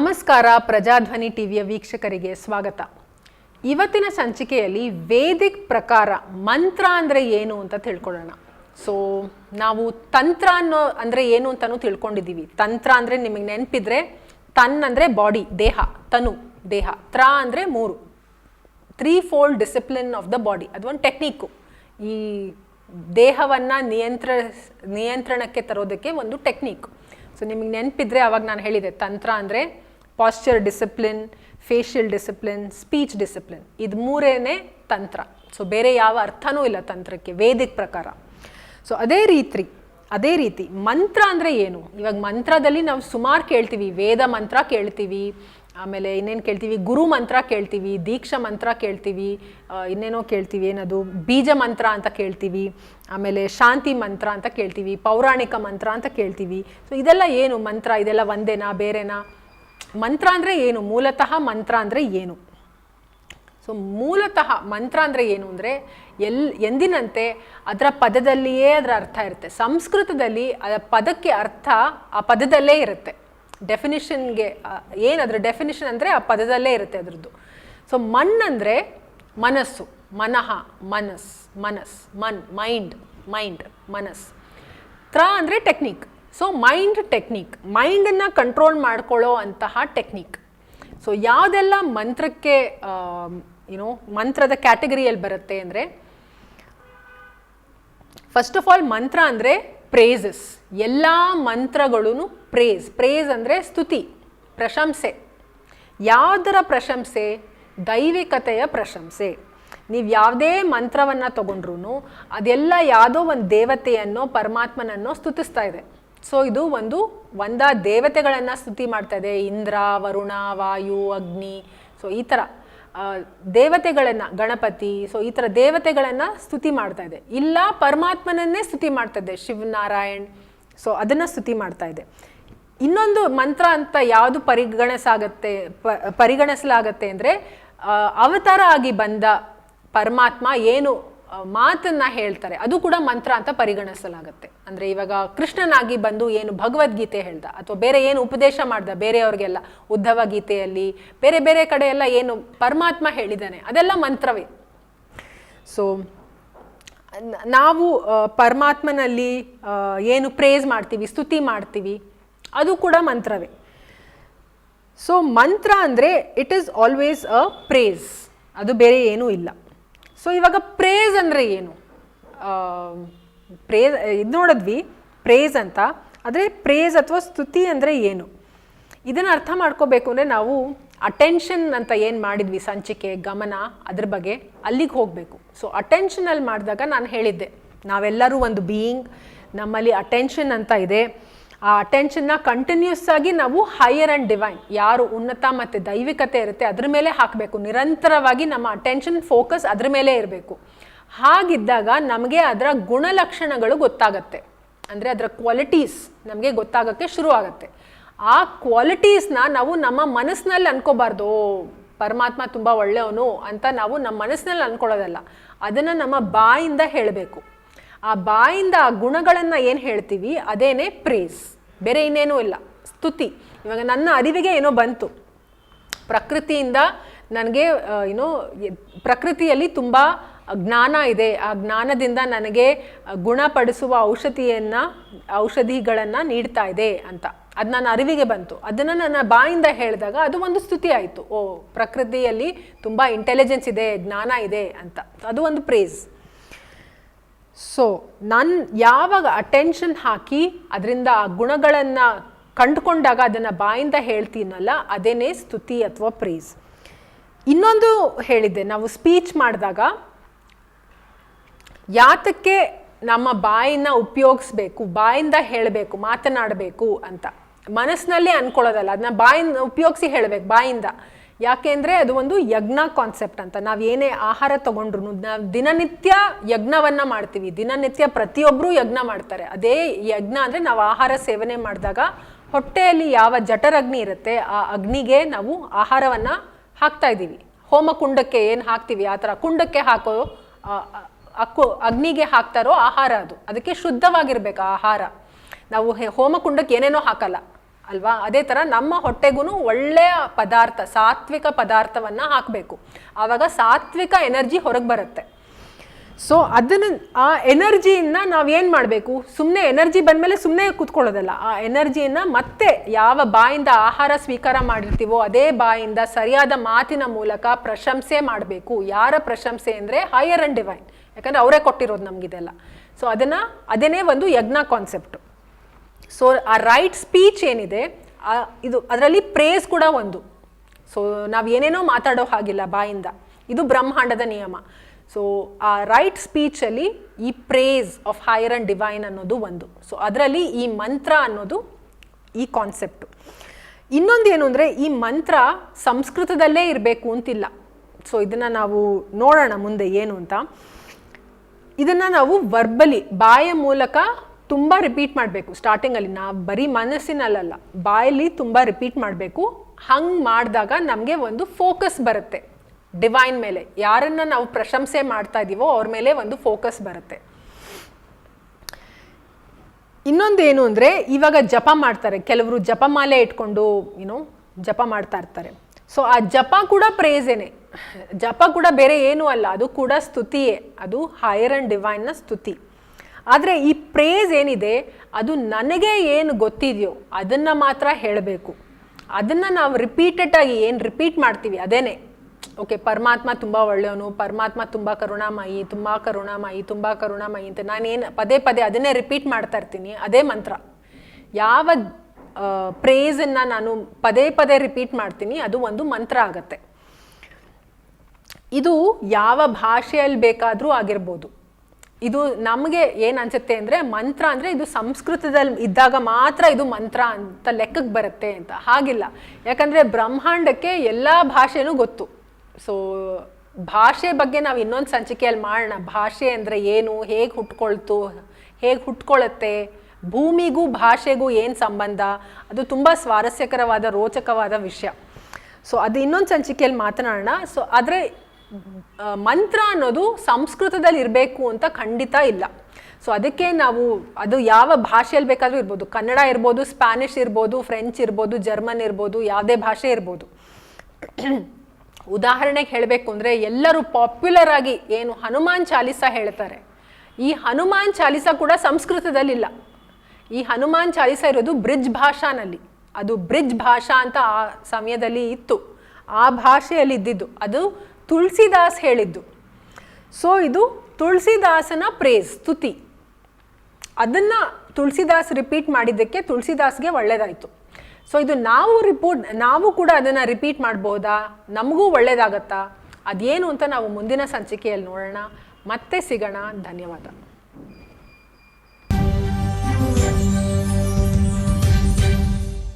ನಮಸ್ಕಾರ ಪ್ರಜಾಧ್ವನಿ ಟಿವಿಯ ವೀಕ್ಷಕರಿಗೆ ಸ್ವಾಗತ. ಇವತ್ತಿನ ಸಂಚಿಕೆಯಲ್ಲಿ ವೇದಿಕ್ ಪ್ರಕಾರ ಮಂತ್ರ ಅಂದರೆ ಏನು ಅಂತ ತಿಳ್ಕೊಳ್ಳೋಣ. ಸೊ ನಾವು ತಂತ್ರ ಅನ್ನೋ ಅಂದರೆ ಏನು ಅಂತಲೂ ತಿಳ್ಕೊಂಡಿದ್ದೀವಿ. ತಂತ್ರ ಅಂದರೆ ನಿಮಗೆ ನೆನಪಿದ್ರೆ ತನ್ ಅಂದರೆ ಬಾಡಿ ದೇಹ, ತನು, ದೇಹ, ತ್ರ ಅಂದರೆ ಮೂರು. Three fold discipline of the body ಅದು ಒಂದು ಟೆಕ್ನಿಕ್ಕು ಈ ದೇಹವನ್ನು ನಿಯಂತ್ರ, ನಿಯಂತ್ರಣಕ್ಕೆ ತರೋದಕ್ಕೆ ಒಂದು ಟೆಕ್ನಿಕ್ ಸೊ ನಿಮಗೆ ನೆನಪಿದ್ರೆ ಅವಾಗ ನಾನು ಹೇಳಿದೆ, ತಂತ್ರ ಅಂದರೆ posture discipline facial discipline speech discipline ಇದು ಮೂರೇನೇ ತಂತ್ರ. ಸೊ ಬೇರೆ ಯಾವ ಅರ್ಥನೂ ಇಲ್ಲ ತಂತ್ರಕ್ಕೆ, ವೇದಿಕ್ ಪ್ರಕಾರ. ಸೊ ಅದೇ ರೀತಿ ಅದೇ ರೀತಿ ಮಂತ್ರ ಅಂದರೆ ಏನು? ಇವಾಗ ಮಂತ್ರದಲ್ಲಿ ನಾವು ಸುಮಾರು ಕೇಳ್ತೀವಿ, ವೇದ ಮಂತ್ರ ಕೇಳ್ತೀವಿ, ಆಮೇಲೆ ಇನ್ನೇನು ಕೇಳ್ತೀವಿ? ಗುರು ಮಂತ್ರ ಕೇಳ್ತೀವಿ, ದೀಕ್ಷಾ ಮಂತ್ರ ಕೇಳ್ತೀವಿ ಇನ್ನೇನೋ ಕೇಳ್ತೀವಿ, ಏನದು? ಬೀಜ ಮಂತ್ರ ಅಂತ ಕೇಳ್ತೀವಿ, ಆಮೇಲೆ ಶಾಂತಿ ಮಂತ್ರ ಅಂತ ಕೇಳ್ತೀವಿ, ಪೌರಾಣಿಕ ಮಂತ್ರ ಅಂತ ಕೇಳ್ತೀವಿ. ಸೊ ಇದೆಲ್ಲ ಏನು ಮಂತ್ರ? ಇದೆಲ್ಲ ಒಂದೇನಾ, ಬೇರೆನಾ? ಮಂತ್ರ ಅಂದರೆ ಏನು? ಮೂಲತಃ ಮಂತ್ರ ಅಂದರೆ ಏನು? ಸೊ ಮೂಲತಃ ಮಂತ್ರ ಅಂದರೆ ಏನು ಅಂದರೆ ಎಲ್, ಎಂದಿನಂತೆ ಅದರ ಪದದಲ್ಲಿಯೇ ಅದರ ಅರ್ಥ ಇರುತ್ತೆ. ಸಂಸ್ಕೃತದಲ್ಲಿ ಆ ಪದಕ್ಕೆ ಅರ್ಥ ಆ ಪದದಲ್ಲೇ ಇರುತ್ತೆ. ಡೆಫಿನಿಷನ್ಗೆ ಏನು ಅದರ ಡೆಫಿನಿಷನ್ ಅಂದರೆ ಆ ಪದದಲ್ಲೇ ಇರುತ್ತೆ ಅದರದ್ದು. ಸೊ ಮನ್ ಅಂದರೆ ಮನಸ್ಸು. ಮನಃ, ಮನಸ್ ಮನಸ್, ಮನ್ ಮೈಂಡ್ ಮೈಂಡ್ ಮನಸ್. ತ್ರ ಅಂದರೆ ಟೆಕ್ನಿಕ್ ಸೊ ಮೈಂಡ್ ಟೆಕ್ನಿಕ್ ಮೈಂಡನ್ನು ಕಂಟ್ರೋಲ್ ಮಾಡ್ಕೊಳ್ಳೋ ಅಂತಹ ಟೆಕ್ನಿಕ್ ಸೊ ಯಾವುದೆಲ್ಲ ಮಂತ್ರಕ್ಕೆ ಏನೋ ಮಂತ್ರದ ಕ್ಯಾಟಗರಿಯಲ್ಲಿ ಬರುತ್ತೆ ಅಂದರೆ ಫಸ್ಟ್ ಆಫ್ ಆಲ್ ಮಂತ್ರ ಅಂದರೆ ಪ್ರೇಸಸ್ ಎಲ್ಲ ಮಂತ್ರಗಳೂ ಪ್ರೇಸ್ ಪ್ರೇಸ್ ಅಂದರೆ ಸ್ತುತಿ, ಪ್ರಶಂಸೆ. ಯಾವುದರ ಪ್ರಶಂಸೆ? ದೈವಿಕತೆಯ ಪ್ರಶಂಸೆ. ನೀವು ಯಾವುದೇ ಮಂತ್ರವನ್ನು ತಗೊಂಡ್ರೂ ಅದೆಲ್ಲ ಯಾವುದೋ ಒಂದು ದೇವತೆಯನ್ನೋ, ಪರಮಾತ್ಮನನ್ನೋ ಸ್ತುತಿಸ್ತಾ ಇದೆ. ಸೊ ಇದು ಒಂದು ಒಂದ ದೇವತೆಗಳನ್ನು ಸ್ತುತಿ ಮಾಡ್ತಾ ಇದೆ ಇಂದ್ರ, ವರುಣ, ವಾಯು, ಅಗ್ನಿ. ಸೊ ಈ ಥರ ದೇವತೆಗಳನ್ನು, ಗಣಪತಿ ಸೊ ಈ ಥರ ದೇವತೆಗಳನ್ನು ಸ್ತುತಿ ಮಾಡ್ತಾ ಇದೆ. ಇಲ್ಲ, ಪರಮಾತ್ಮನನ್ನೇ ಸ್ತುತಿ ಮಾಡ್ತಾ ಇದೆ. ಶಿವನಾರಾಯಣ್ ಸೊ ಅದನ್ನು ಸ್ತುತಿ ಮಾಡ್ತಾ ಇದೆ. ಇನ್ನೊಂದು ಮಂತ್ರ ಅಂತ ಯಾವುದು ಪರಿಗಣಿಸಾಗತ್ತೆ ಪರಿಗಣಿಸಲಾಗತ್ತೆ ಅಂದರೆ ಅವತಾರ ಆಗಿ ಬಂದ ಪರಮಾತ್ಮ ಏನು ಮಾತನ್ನ ಹೇಳ್ತಾರೆ. ಅದು ಕೂಡ ಮಂತ್ರ ಅಂತ ಪರಿಗಣಿಸಲಾಗುತ್ತೆ. ಅಂದ್ರೆ ಇವಾಗ ಕೃಷ್ಣನಾಗಿ ಬಂದು ಏನು ಭಗವದ್ಗೀತೆ ಹೇಳ್ದ, ಅಥವಾ ಬೇರೆ ಏನು ಉಪದೇಶ ಮಾಡ್ದ, ಬೇರೆಯವ್ರಿಗೆಲ್ಲ ಉದ್ಧವ ಗೀತೆಯಲ್ಲಿ, ಬೇರೆ ಬೇರೆ ಕಡೆ ಎಲ್ಲ ಏನು ಪರಮಾತ್ಮ ಹೇಳಿದ್ದಾನೆ, ಅದೆಲ್ಲ ಮಂತ್ರವೇ. ಸೊ ನಾವು ಪರಮಾತ್ಮನಲ್ಲಿ ಏನು ಪ್ರೇಸ್ ಮಾಡ್ತೀವಿ, ಸ್ತುತಿ ಮಾಡ್ತೀವಿ, ಅದು ಕೂಡ ಮಂತ್ರವೇ. ಸೊ ಮಂತ್ರ ಅಂದರೆ it is always a praise ಅದು ಬೇರೆ ಏನೂ ಇಲ್ಲ. ಸೊ ಇವಾಗ ಪ್ರೇಸ್ ಅಂದರೆ ಏನು? ಪ್ರೇಸ್ ಇದು ನೋಡಿದ್ವಿ ಪ್ರೇಸ್ ಅಂತ. ಆದರೆ ಪ್ರೇಸ್ ಅಥವಾ ಸ್ತುತಿ ಅಂದರೆ ಏನು? ಇದನ್ನು ಅರ್ಥ ಮಾಡ್ಕೋಬೇಕು ಅಂದರೆ ನಾವು ಅಟೆನ್ಷನ್ ಅಂತ ಏನು ಮಾಡಿದ್ವಿ ಸಂಚಿಕೆ, ಗಮನ, ಅದ್ರ ಬಗ್ಗೆ ಅಲ್ಲಿಗೆ ಹೋಗಬೇಕು. ಸೊ ಅಟೆನ್ಷನಲ್ಲಿ ಮಾಡಿದಾಗ ನಾನು ಹೇಳಿದ್ದೆ, ನಾವೆಲ್ಲರೂ ಒಂದು ಬೀಯಿಂಗ್ ನಮ್ಮಲ್ಲಿ ಅಟೆನ್ಷನ್ ಅಂತ ಇದೆ. ಆ ಅಟೆನ್ಷನ್ನ ಕಂಟಿನ್ಯೂಸ್ ಆಗಿ ನಾವು ಹೈಯರ್ ಆ್ಯಂಡ್ ಡಿವೈನ್ ಯಾರು ಉನ್ನತ ಮತ್ತು ದೈವಿಕತೆ ಇರುತ್ತೆ ಅದ್ರ ಮೇಲೆ ಹಾಕಬೇಕು. ನಿರಂತರವಾಗಿ ನಮ್ಮ ಅಟೆನ್ಷನ್ ಫೋಕಸ್ ಅದ್ರ ಮೇಲೆ ಇರಬೇಕು. ಹಾಗಿದ್ದಾಗ ನಮಗೆ ಅದರ ಗುಣಲಕ್ಷಣಗಳು ಗೊತ್ತಾಗತ್ತೆ. ಅಂದರೆ ಅದರ ಕ್ವಾಲಿಟೀಸ್ ನಮಗೆ ಗೊತ್ತಾಗೋಕ್ಕೆ ಶುರು ಆಗುತ್ತೆ ಆ ಕ್ವಾಲಿಟೀಸ್ನ ನಾವು ನಮ್ಮ ಮನಸ್ಸಿನಲ್ಲಿ ಅನ್ಕೋಬಾರ್ದು. ಪರಮಾತ್ಮ ತುಂಬ ಒಳ್ಳೆಯವನು ಅಂತ ನಾವು ನಮ್ಮ ಮನಸ್ಸಿನಲ್ಲಿ ಅನ್ಕೊಳ್ಳೋದಲ್ಲ. ಅದನ್ನು ನಮ್ಮ ಬಾಯಿಂದ ಹೇಳಬೇಕು. ಆ ಬಾಯಿಂದ ಆ ಗುಣಗಳನ್ನು ಏನು ಹೇಳ್ತೀವಿ? ಅದೇನೇ ಪ್ರೇಸ್ ಬೇರೆ ಇನ್ನೇನೂ ಇಲ್ಲ. ಸ್ತುತಿ. ಇವಾಗ ನನ್ನ ಅರಿವಿಗೆ ಏನೋ ಬಂತು. ಪ್ರಕೃತಿಯಿಂದ ನನಗೆ ಏನೋ ಪ್ರಕೃತಿಯಲ್ಲಿ ತುಂಬ ಜ್ಞಾನ ಇದೆ. ಆ ಜ್ಞಾನದಿಂದ ನನಗೆ ಗುಣಪಡಿಸುವ ಔಷಧಿಯನ್ನು, ಔಷಧಿಗಳನ್ನು ನೀಡ್ತಾ ಇದೆ ಅಂತ. ಅದು ನನ್ನ ಅರಿವಿಗೆ ಬಂತು. ಅದನ್ನು ನನ್ನ ಬಾಯಿಂದ ಹೇಳಿದಾಗ ಅದು ಒಂದು ಸ್ತುತಿ ಆಯಿತು. ಓ, ಪ್ರಕೃತಿಯಲ್ಲಿ ತುಂಬ ಇಂಟೆಲಿಜೆನ್ಸ್ ಇದೆ, ಜ್ಞಾನ ಇದೆ ಅಂತ. ಅದು ಒಂದು ಪ್ರೇಸ್ ಸೊ ನಾನು ಯಾವಾಗ ಅಟೆನ್ಷನ್ ಹಾಕಿ ಅದರಿಂದ ಆ ಗುಣಗಳನ್ನು ಕಂಡುಕೊಂಡಾಗ ಅದನ್ನು ಬಾಯಿಂದ ಹೇಳ್ತೀನಲ್ಲ, ಅದೇನೇ ಸ್ತುತಿ ಅಥವಾ ಪ್ರೇಸ್ ಇನ್ನೊಂದು ಹೇಳಿದ್ದೆ, ನಾವು ಸ್ಪೀಚ್ ಮಾಡಿದಾಗ ಯಾತಕ್ಕೆ ನಮ್ಮ ಬಾಯಿನ ಉಪಯೋಗಿಸ್ಬೇಕು, ಬಾಯಿಂದ ಹೇಳಬೇಕು, ಮಾತನಾಡಬೇಕು ಅಂತ. ಮನಸ್ಸಿನಲ್ಲಿ ಅನ್ಕೊಳ್ಳೋದಲ್ಲ, ಅದನ್ನ ಬಾಯಿಂದ ಉಪಯೋಗಿಸಿ ಹೇಳಬೇಕು, ಬಾಯಿಂದ. ಯಾಕೆಂದರೆ ಅದು ಒಂದು ಯಜ್ಞ ಕಾನ್ಸೆಪ್ಟ್ ಅಂತ. ನಾವು ಏನೇ ಆಹಾರ ತಗೊಂಡ್ರು ನಾವು ದಿನನಿತ್ಯ ಯಜ್ಞವನ್ನು ಮಾಡ್ತೀವಿ. ದಿನನಿತ್ಯ ಪ್ರತಿಯೊಬ್ಬರೂ ಯಜ್ಞ ಮಾಡ್ತಾರೆ. ಅದೇ ಯಜ್ಞ ಅಂದರೆ ನಾವು ಆಹಾರ ಸೇವನೆ ಮಾಡಿದಾಗ ಹೊಟ್ಟೆಯಲ್ಲಿ ಯಾವ ಜಠರಗ್ನಿ ಇರುತ್ತೆ, ಆ ಅಗ್ನಿಗೆ ನಾವು ಆಹಾರವನ್ನು ಹಾಕ್ತಾ ಇದ್ದೀವಿ. ಹೋಮ ಕುಂಡಕ್ಕೆ ಏನು ಹಾಕ್ತೀವಿ, ಆ ಥರ ಕುಂಡಕ್ಕೆ ಹಾಕೋ ಅಕ್ಕು ಅಗ್ನಿಗೆ ಹಾಕ್ತಾರೋ ಆಹಾರ ಅದು. ಅದಕ್ಕೆ ಶುದ್ಧವಾಗಿರ್ಬೇಕು ಆಹಾರ. ನಾವು ಹೋಮ ಹೋಮಕುಂಡಕ್ಕೆ ಏನೇನೋ ಹಾಕಲ್ಲ. ಅಲ್ವಾ? ಅದೇ ಥರ ನಮ್ಮ ಹೊಟ್ಟೆಗೂ ಒಳ್ಳೆಯ ಪದಾರ್ಥ, ಸಾತ್ವಿಕ ಪದಾರ್ಥವನ್ನು ಹಾಕಬೇಕು. ಆವಾಗ ಸಾತ್ವಿಕ ಎನರ್ಜಿ ಹೊರಗೆ ಬರುತ್ತೆ. ಸೊ ಅದನ್ನು ಆ ಎನರ್ಜಿಯಿಂದ ನಾವೇನು ಮಾಡಬೇಕು? ಸುಮ್ಮನೆ ಎನರ್ಜಿ ಬಂದಮೇಲೆ ಸುಮ್ಮನೆ ಕೂತ್ಕೊಳ್ಳೋದಲ್ಲ. ಆ ಎನರ್ಜಿಯನ್ನು ಮತ್ತೆ ಯಾವ ಬಾಯಿಂದ ಆಹಾರ ಸ್ವೀಕಾರ ಮಾಡಿರ್ತೀವೋ, ಅದೇ ಬಾಯಿಂದ ಸರಿಯಾದ ಮಾತಿನ ಮೂಲಕ ಪ್ರಶಂಸೆ ಮಾಡಬೇಕು. ಯಾರ ಪ್ರಶಂಸೆ ಅಂದರೆ ಹೈಯರ್ ಆ್ಯಂಡ್ ಡಿವೈನ್ ಯಾಕಂದರೆ ಅವರೇ ಕೊಟ್ಟಿರೋದು ನಮಗಿದೆಲ್ಲ. ಸೊ ಅದನ್ನು ಅದೇನೇ ಒಂದು ಯಜ್ಞ ಕಾನ್ಸೆಪ್ಟು ಸೊ ಆ ರೈಟ್ ಸ್ಪೀಚ್ ಏನಿದೆ ಇದು ಅದರಲ್ಲಿ ಪ್ರೇಸ್ ಕೂಡ ಒಂದು. ಸೊ ನಾವು ಏನೇನೋ ಮಾತಾಡೋ ಹಾಗಿಲ್ಲ ಬಾಯಿಂದ. ಇದು ಬ್ರಹ್ಮಾಂಡದ ನಿಯಮ. ಸೊ ಆ ರೈಟ್ ಸ್ಪೀಚಲ್ಲಿ ಈ praise of higher and divine ಅನ್ನೋದು ಒಂದು. ಸೊ ಅದರಲ್ಲಿ ಈ ಮಂತ್ರ ಅನ್ನೋದು ಈ ಕಾನ್ಸೆಪ್ಟು ಇನ್ನೊಂದು ಏನು ಅಂದರೆ, ಈ ಮಂತ್ರ ಸಂಸ್ಕೃತದಲ್ಲೇ ಇರಬೇಕು ಅಂತಿಲ್ಲ. ಸೊ ಇದನ್ನು ನಾವು ನೋಡೋಣ ಮುಂದೆ ಏನು ಅಂತ. ಇದನ್ನು ನಾವು ವರ್ಬಲಿ ಬಾಯ ಮೂಲಕ ತುಂಬ ರಿಪೀಟ್ ಮಾಡಬೇಕು. ಸ್ಟಾರ್ಟಿಂಗಲ್ಲಿ ನಾವು ಬರೀ ಮನಸ್ಸಿನಲ್ಲ ಬಾಯಲ್ಲಿ ತುಂಬ ರಿಪೀಟ್ ಮಾಡಬೇಕು. ಹಂಗೆ ಮಾಡಿದಾಗ ನಮಗೆ ಒಂದು ಫೋಕಸ್ ಬರುತ್ತೆ. ಡಿವೈನ್ ಮೇಲೆ ಯಾರನ್ನು ನಾವು ಪ್ರಶಂಸೆ ಮಾಡ್ತಾ ಇದ್ದೀವೋ ಅವ್ರ ಮೇಲೆ ಒಂದು ಫೋಕಸ್ ಬರುತ್ತೆ. ಇನ್ನೊಂದೇನು ಅಂದರೆ, ಇವಾಗ ಜಪ ಮಾಡ್ತಾರೆ. ಕೆಲವರು ಜಪಮಾಲೆ ಇಟ್ಕೊಂಡು ಏನೋ ಜಪ ಮಾಡ್ತಾ ಇರ್ತಾರೆ. ಸೊ ಆ ಜಪ ಕೂಡ ಪ್ರೇಜೇನೆ ಜಪ ಕೂಡ ಬೇರೆ ಏನೂ ಅಲ್ಲ. ಅದು ಕೂಡ ಸ್ತುತಿಯೇ. ಅದು ಹೈಯರ್ ಆ್ಯಂಡ್ ಡಿವೈನ್ನ ಸ್ತುತಿ. ಆದರೆ ಈ ಪ್ರೇಸ್ ಏನಿದೆ, ಅದು ನನಗೆ ಏನು ಗೊತ್ತಿದೆಯೋ ಅದನ್ನು ಮಾತ್ರ ಹೇಳಬೇಕು. ಅದನ್ನು ನಾವು ರಿಪೀಟೆಡಾಗಿ ಏನು ರಿಪೀಟ್ ಮಾಡ್ತೀವಿ ಅದೇನೆ. ಓಕೆ ಪರಮಾತ್ಮ ತುಂಬ ಒಳ್ಳೆಯವನು, ಪರಮಾತ್ಮ ತುಂಬ ಕರುಣಾಮಯಿ ತುಂಬ ಕರುಣಾಮಯಿ ತುಂಬ ಕರುಣಾಮಯಿ ಅಂತ ನಾನೇನು ಪದೇ ಪದೇ ಅದನ್ನೇ ರಿಪೀಟ್ ಮಾಡ್ತಾ ಇರ್ತೀನಿ, ಅದೇ ಮಂತ್ರ. ಯಾವ ಪ್ರೇಸನ್ನು ನಾನು ಪದೇ ಪದೇ ರಿಪೀಟ್ ಮಾಡ್ತೀನಿ, ಅದು ಒಂದು ಮಂತ್ರ ಆಗತ್ತೆ. ಇದು ಯಾವ ಭಾಷೆಯಲ್ಲಿ ಬೇಕಾದರೂ ಆಗಿರ್ಬೋದು. ಇದು ನಮಗೆ ಏನು ಅನ್ಸುತ್ತೆ ಅಂದರೆ ಮಂತ್ರ ಅಂದರೆ ಇದು ಸಂಸ್ಕೃತದಲ್ಲಿ ಇದ್ದಾಗ ಮಾತ್ರ ಇದು ಮಂತ್ರ ಅಂತ ಲೆಕ್ಕಕ್ಕೆ ಬರುತ್ತೆ ಅಂತ. ಹಾಗಿಲ್ಲ. ಯಾಕಂದರೆ ಬ್ರಹ್ಮಾಂಡಕ್ಕೆ ಎಲ್ಲ ಭಾಷೆನೂ ಗೊತ್ತು. ಸೊ ಭಾಷೆ ಬಗ್ಗೆ ನಾವು ಇನ್ನೊಂದು ಸಂಚಿಕೆಯಲ್ಲಿ ಮಾಡೋಣ. ಭಾಷೆ ಅಂದರೆ ಏನು, ಹೇಗೆ ಹುಟ್ಕೊಳ್ತು, ಹೇಗೆ ಹುಟ್ಕೊಳ್ಳುತ್ತೆ ಭೂಮಿಗೂ ಭಾಷೆಗೂ ಏನು ಸಂಬಂಧ, ಅದು ತುಂಬ ಸ್ವಾರಸ್ಯಕರವಾದ, ರೋಚಕವಾದ ವಿಷಯ. ಸೊ ಅದು ಇನ್ನೊಂದು ಸಂಚಿಕೆಯಲ್ಲಿ ಮಾತನಾಡೋಣ. ಸೊ ಆದರೆ ಮಂತ್ರ ಅನ್ನೋದು ಸಂಸ್ಕೃತದಲ್ಲಿ ಇರಬೇಕು ಅಂತ ಖಂಡಿತ ಇಲ್ಲ. ಸೊ ಅದಕ್ಕೆ ನಾವು, ಅದು ಯಾವ ಭಾಷೆಯಲ್ಲಿ ಬೇಕಾದರೂ ಇರ್ಬೋದು. ಕನ್ನಡ ಇರ್ಬೋದು, ಸ್ಪ್ಯಾನಿಷ್ ಇರ್ಬೋದು, ಫ್ರೆಂಚ್ ಇರ್ಬೋದು, ಜರ್ಮನ್ ಇರ್ಬೋದು, ಯಾವುದೇ ಭಾಷೆ ಇರ್ಬೋದು. ಉದಾಹರಣೆಗೆ ಹೇಳಬೇಕು ಅಂದರೆ, ಎಲ್ಲರೂ ಪಾಪ್ಯುಲರ್ ಆಗಿ ಏನು ಹನುಮಾನ್ ಚಾಲಿಸ ಹೇಳ್ತಾರೆ. ಈ ಹನುಮಾನ್ ಚಾಲಿಸ ಕೂಡ ಸಂಸ್ಕೃತದಲ್ಲಿಲ್ಲ ಈ ಹನುಮಾನ್ ಚಾಲಿಸ ಇರೋದು ಬ್ರಿಜ್ ಭಾಷಾನಲ್ಲಿ. ಅದು ಬ್ರಿಜ್ ಭಾಷಾ ಅಂತ ಆ ಸಮಯದಲ್ಲಿ ಇತ್ತು. ಆ ಭಾಷೆಯಲ್ಲಿ ಇದ್ದಿದ್ದು. ಅದು ತುಳಸಿದಾಸ್ ಹೇಳಿದ್ದು. ಸೊ ಇದು ತುಳಸಿದಾಸನ ಪ್ರೇಸ್ ಸ್ತುತಿ. ಅದನ್ನು ತುಳಸಿದಾಸ್ ರಿಪೀಟ್ ಮಾಡಿದ್ದಕ್ಕೆ ತುಳಸಿದಾಸ್ಗೆ ಒಳ್ಳೆಯದಾಯಿತು ಸೊ ಇದು ನಾವು ರಿಪೋರ್ಟ್ ನಾವು ಕೂಡ ಅದನ್ನು ರಿಪೀಟ್ ಮಾಡ್ಬೋದಾ? ನಮಗೂ ಒಳ್ಳೆಯದಾಗತ್ತಾ ಅದೇನು ಅಂತ ನಾವು ಮುಂದಿನ ಸಂಚಿಕೆಯಲ್ಲಿ ನೋಡೋಣ. ಮತ್ತೆ ಸಿಗೋಣ. ಧನ್ಯವಾದ.